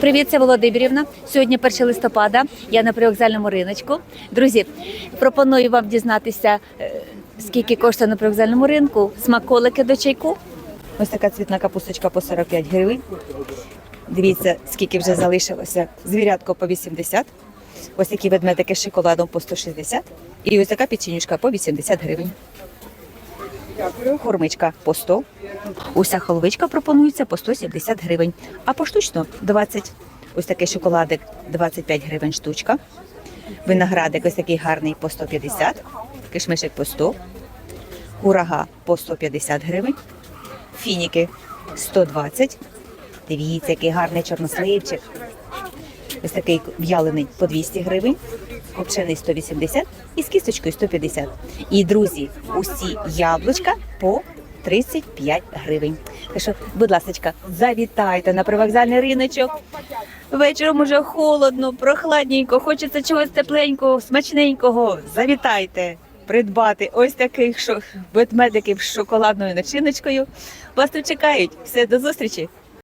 Привіт, це Володимирівна. Сьогодні 1 листопада. Я на привокзальному риночку. Друзі, пропоную вам дізнатися, е, скільки коштує на привокзальному ринку смаколики до чайку. Ось така цвітна капусточка по 45 гривень. Дивіться, скільки вже залишилося. Звірятко по 80. Ось такі ведмедики з шоколадом по 160. І ось така печенюшка по 80 гривень. Хурмичка по 100. Уся холовичка пропонується по 170 гривень, а поштучно 20. Ось такий шоколадик 25 гривень штучка. Виноградик ось такий гарний по 150, кишмишик по 100, курага по 150 гривень, фініки 120. Дивіться, який гарний чорносливчик. Ось такий в'ялений по 200 гривень, копчений 180 і з кісточкою 150. І, друзі, усі яблучка по 35 гривень. Так що, будь ласка, завітайте на привокзальний риночок. Вечором уже холодно, прохладненько, хочеться чогось тепленького, смачненького. Завітайте придбати ось таких ведмедиків з шоколадною начиночкою. Вас тут чекають. Все, до зустрічі!